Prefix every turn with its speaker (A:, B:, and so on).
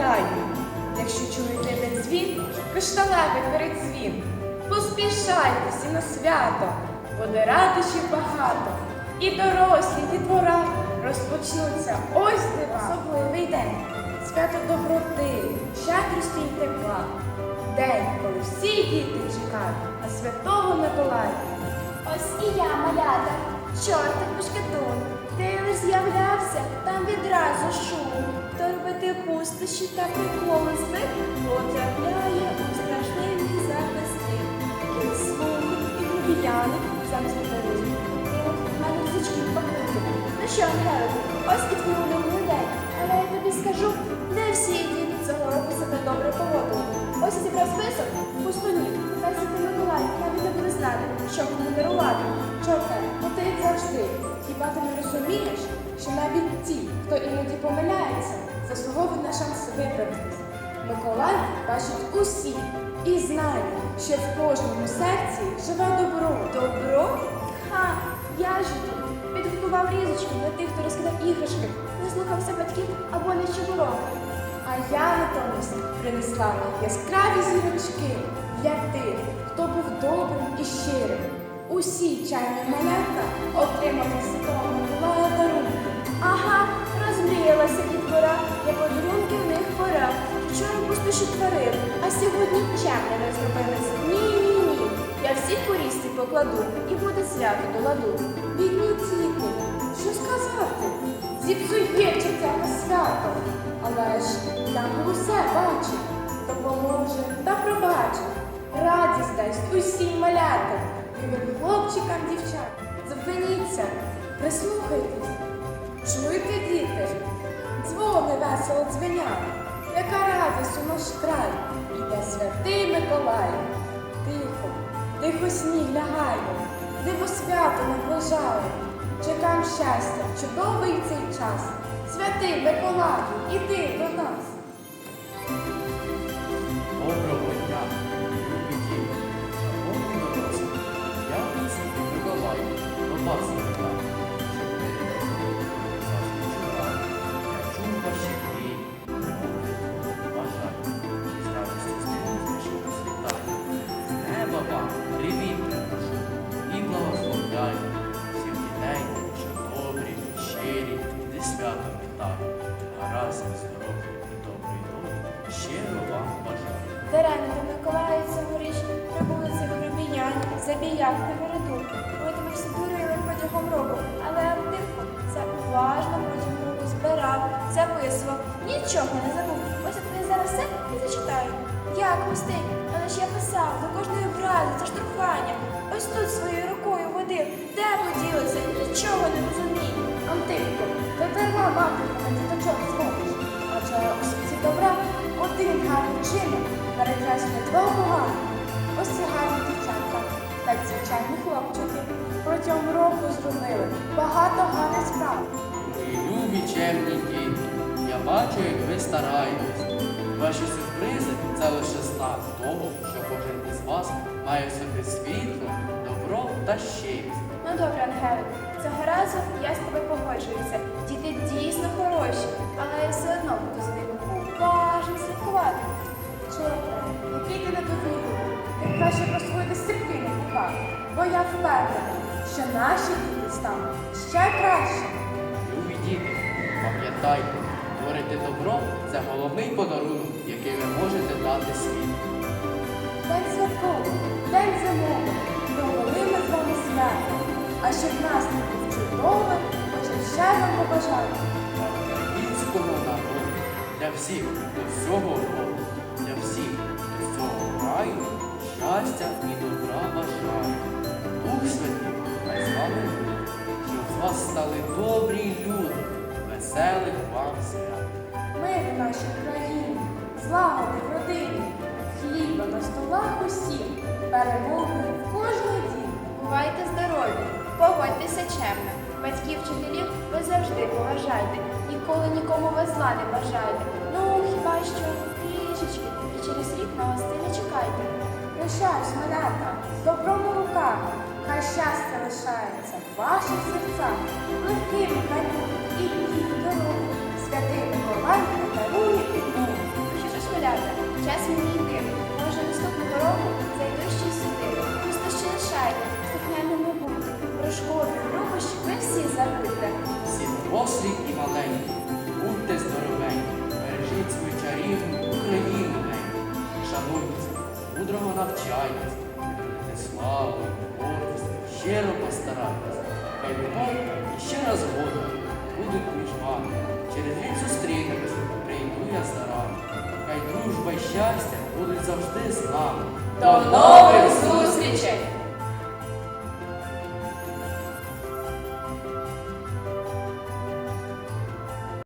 A: вітаю. Якщо чуєте дзвін, кришталевий передзвін, поспішайте всі на свято, буде радощів багато. І дорослі, і двора розпочнуться ось дива. Особливий день, свято доброти, щедрості і тепла. День, коли всі діти чекають на святого Миколая.
B: Ось і я, малята, чортик пушкетун. Ти не з'являвся, там відразу шум. Торбити пустощі та приколи злих потрапляє у страшний захисти. Кінь і грубіяни замість тероризму. Мене язички покрити. Ну що, Ангелику, ось і твій улюблений день. Але я тобі скажу, розумієш, що навіть ті, хто іноді помиляється, заслуговують на шанс виправитись. Миколай бачить усі і знає, що в кожному серці живе добро. Добро? Ха, я ж тут підготував різочку для тих, хто розкидав іграшки, не слухався батьків або не чебурок. А я натомість принесла яскраві зірочки для тих, хто був добрим і щирим. Усі чайні малята отримали Святого Миколая розмріялася дітвора, я подарунки в них пора. Вчора пустоші творив, а сьогодні чемно не зробилися. Ні, ні, ні. Я всіх у річці покладу і буде свято до ладу. Бідні діти, що сказати? Зіпсується це свято. Але ж я усе бачить, допоможе та пробачить. Радість дасть усім малятам, любим хлопчикам, дівчатам. Зупиніться, прислухайтесь. Чуєте, діти? Дзвони весело дзвенять. Яка радість у наш край. Іде святий Миколай. Тихо, тихо сніг лягає, диво свято наближає. Чекам щастя, чудовий цей час. Святий Миколаю, іди до нас. Даремно до Миколая цьогоріч прибули ці грубіяни, забіяк та городу. Ми тебе всі дурили протягом року, але тихо, це уважно протягом року збирав, записував, нічого не забув. Ось я тобі зараз все і зачитаю. Як мистик, але ж я писав до кожної образи, це штовхання. Ось тут своєю рукою водив, де поділися, нічого не розумію.
A: Антипко, ти дарма мати на діточок зможеш. Перекреслює два поганих. Ось ці гарні дівчатка та звичайні хлопчики протягом року зробили багато гарних справ.
C: Мої любі чемні діти, я бачу, як ви стараєтесь. Ваші сюрпризи це лише знак того, що кожен із вас має в собі світло, добро та щирість.
B: Ну добре, Ангелик, цього разу я з тобою погоджуюся. Діти дійсно хороші, але я все одно буду за ними уважно слідкувати.
A: Чорте, який ти недовірливий. Ти краще про свою дисципліну дбай, бо я впевнена, що наші діти стануть ще краще.
C: Любі діти, пам'ятайте, творити добро це головний подарунок, який ви можете дати світу.
A: День святковий, день зимовий, провели ми з вами свято. А щоб настрій був чудовий, хочу ще вам побажати.
C: Українського народу, для всіх до всього цього щастя і добра бажаю. Дух Святий, хай з вами буде, щоб з вас стали добрі люди, веселих вам свят.
A: Мир в нашій країні, злагоди в родині, хліба на столах усім, перемоги в кожній дім.
B: Бувайте здорові, поводьтеся чемно. Батьків вчителів ви завжди поважайте. Ніколи нікому ви зла не бажайте. Ну, хіба що
A: малята, з добром у руках, хай щастя лишається в ваших серцях, легкими хай і дні дороги, святий Миколай подарує і дому.
B: малята, час мені йти. Може, наступного року зайду ще сюди. Просто ще лишайте, слухняними бути. Про школу любощі ви всі забудьте.
C: Всі дорослі і маленькі, будьте здоровенькі, бережіть свою чарівну Україну неньку. Мудрого навчайтесь, будете славу, гордість, щиро постарайтесь. Хай любов і раз згода будуть між вами. Через рік зустрінемось, прийду я за. Хай дружба і щастя будуть завжди з нами.
A: До нових зустрічей!